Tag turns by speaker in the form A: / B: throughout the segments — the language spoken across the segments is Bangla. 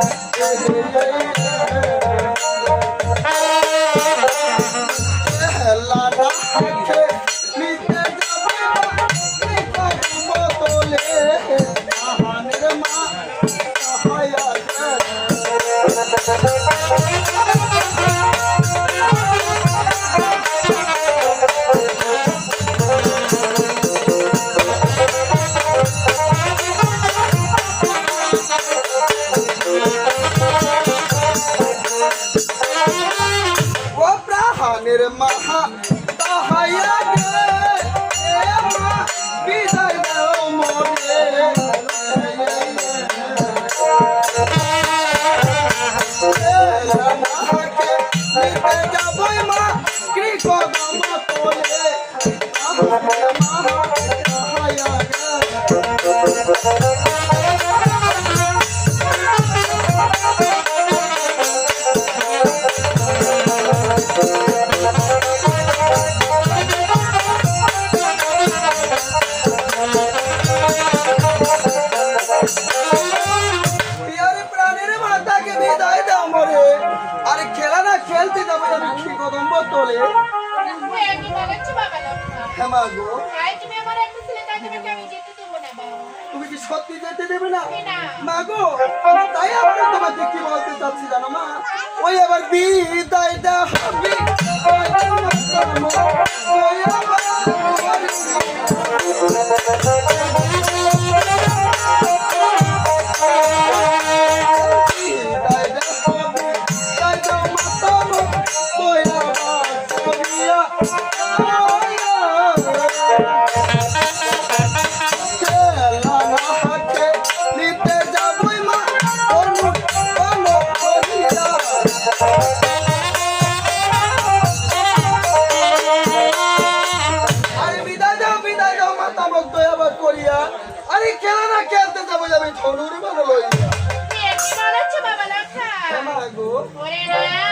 A: Thank you. তোলে।
B: হ্যাঁ, তুমি
A: কি সত্যি যেতে দেবে না? মা গো তাই আমার তোমাকে কি বলতে চাচ্ছি জানো, মা? ওই আবার বিদায় দেবে আরে খেলা না খেলতে যাব যাবে? ধনুর ভালো লইয়া
B: বাবা
A: লাগো হ্যাঁ,
B: ওরে না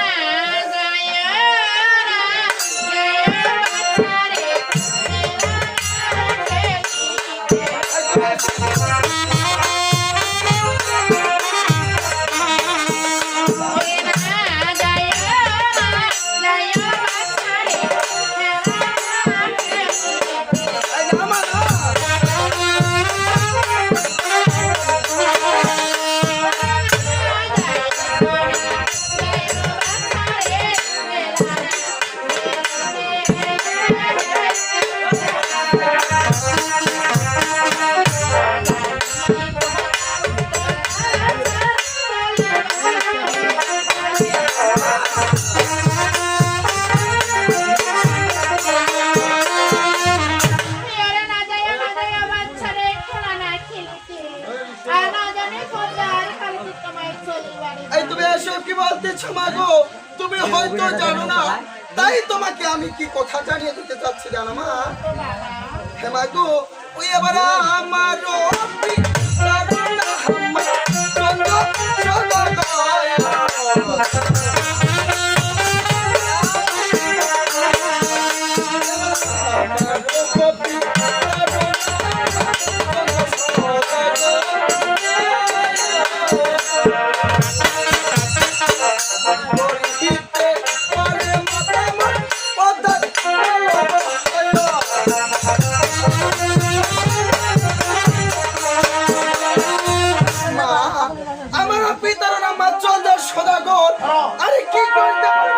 A: জানো না? তাই তোমাকে আমি কি কথা জানিয়ে দিতে চাচ্ছি জানো মা? হ্যাঁ মা গো। ওই এবার আমার He goes down.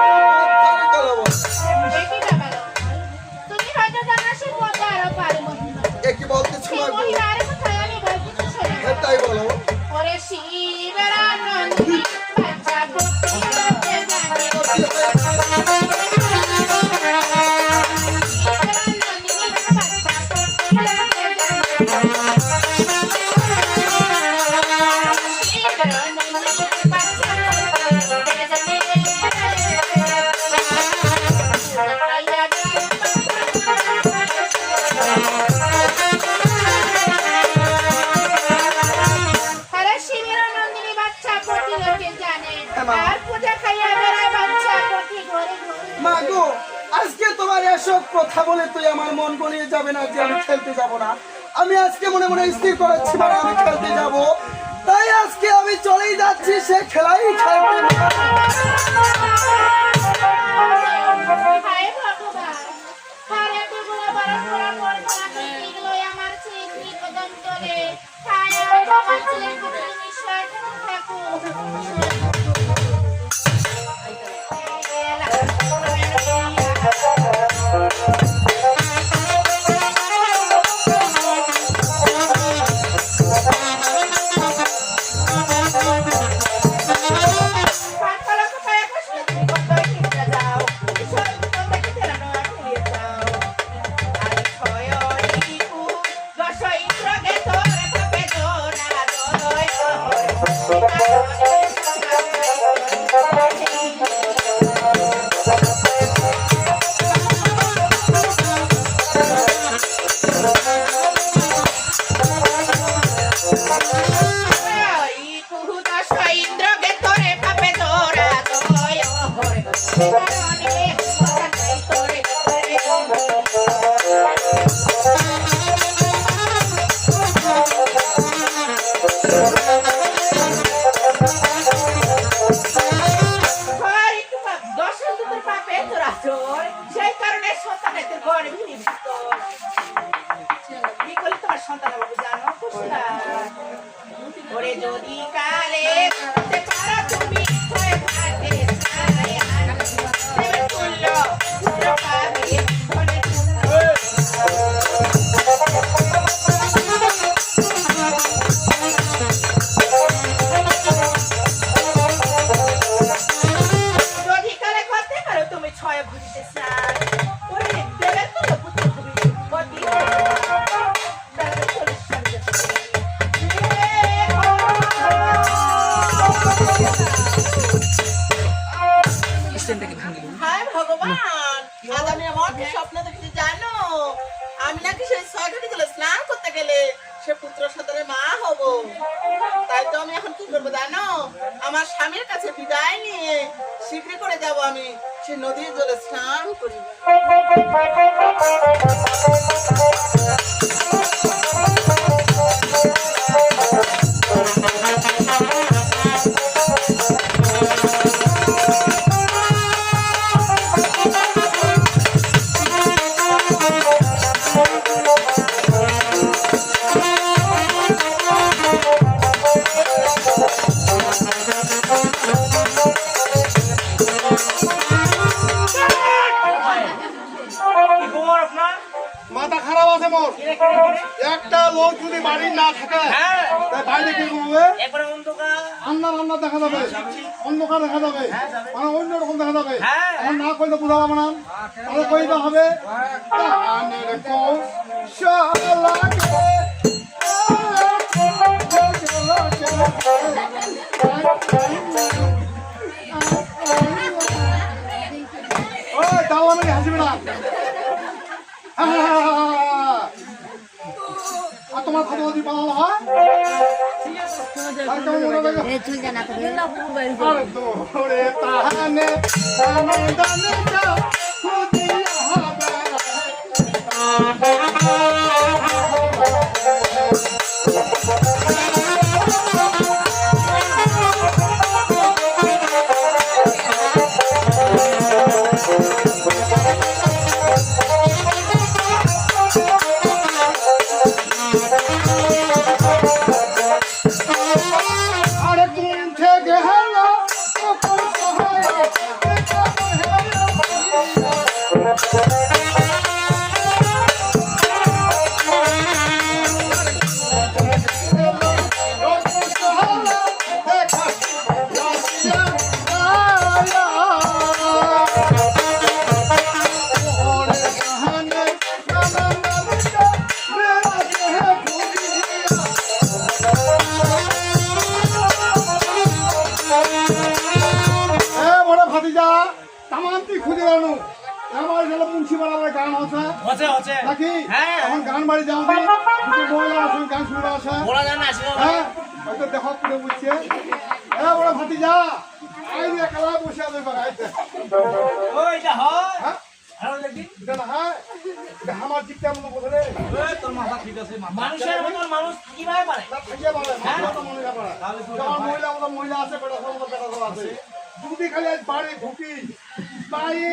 A: কথা বলে তুই আমার মন গড়িয়ে যাবে না যে আমি খেলতে যাব না। আমি আজকে মনে মনে স্থির করাচ্ছি মানে আমি খেলতে যাব। তাই আজকে আমি চলেই যাচ্ছি, সে খেলাই
B: খেলবে আমার
C: Thank you. মা হব। তাই তো আমি এখন কি করব জানো? আমার স্বামীর কাছে বিদায় নিয়ে করে যাব আমি সে নদীর জলে স্নান করি।
D: একটা লোক যদি বাড়ির না থাকে তাই বাইরে কি করবে? রান্না রান্না দেখা যাবে। অন্ধকার দেখা যাবে। মানে অন্য রকম দেখা যাবে। এখন না কইলে বুঝা পাবো না। তাহলে কইতে হবে ওই মানে হাসিবে না। তোমার কথা যদি বানানো হয়? আর
E: আসলে
D: হ্যাঁ? হয়তো দেখো করে বুঝছে হ্যাঁ বড় ভাতিজা আই যে একলা বসে আছে বাগাইতে
E: ওইটা হয়?
D: হ্যাঁ? হয় রে
B: মানুষের মতন মানুষ পারে?
D: পারে মনে পারে। যেমন মহিলা আছে বেটা সব মতো বেটা সব আছে। যদি খালি আজ বাড়ি ঢুকি। বাড়ি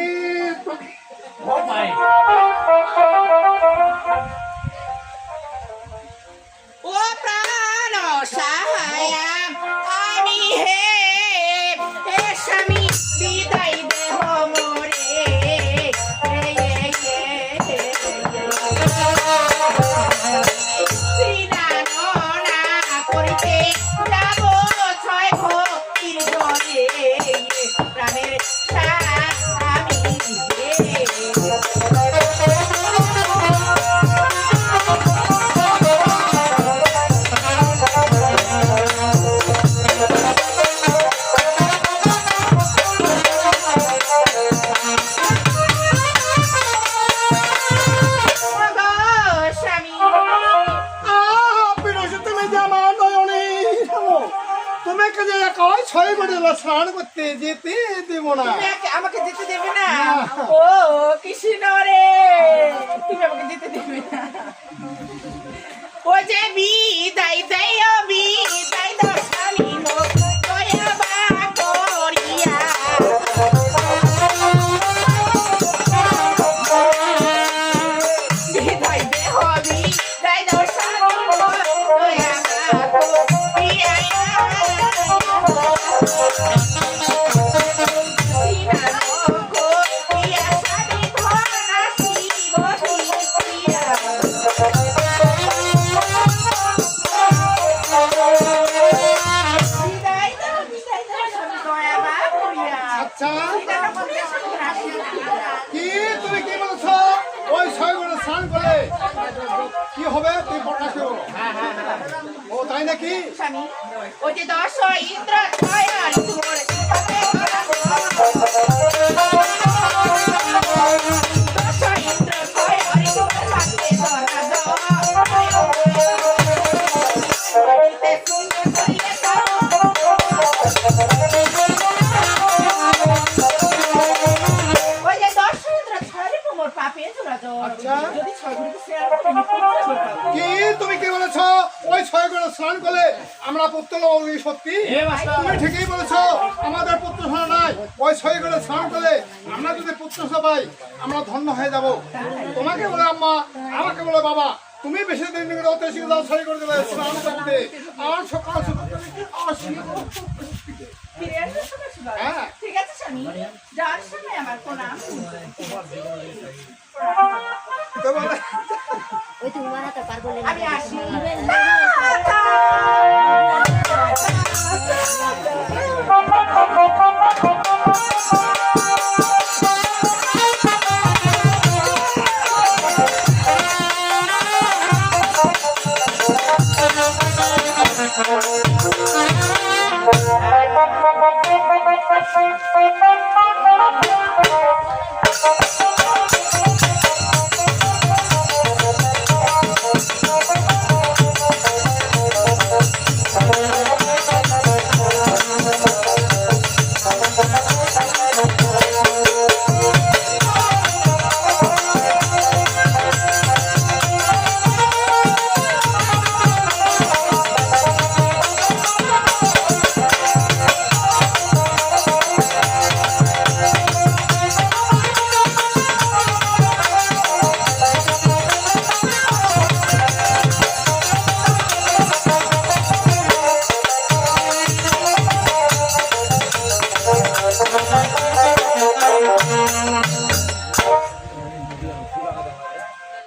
B: করতে
D: যেতে দেব না।
B: আমাকে যেতে দেবে না। ও কৃষ্ণ রে। তুমি আমাকে যেতে দেবে না। ও যে বি দাই দেয়
D: বিদায় হবে তুই করো ও তাই নাকি
B: দশ ইন্দ্র কি
D: তুমি কি বলেছ? ওই ছয় করে স্নান করলে আমরা পুত্র সত্যি? তুমি ঠিকই বলেছ আমাদের পুত্র নাই। ওই ছয় করে স্নান করলে আমরা যদি পুত্র পাই আমরা ধন্য হয়ে যাব। তোমাকে বলে আম্মা আমাকে বলে বাবা তুমি বেশি দিন অত শিখে ছয় করে দেবে স্নান করতে। আর সকাল সকাল। হ্যাঁ।
B: ঠিক আছে স্বামী আমার প্রণাম
E: ওই তুমি বানাতে পারব
B: আমি আসি।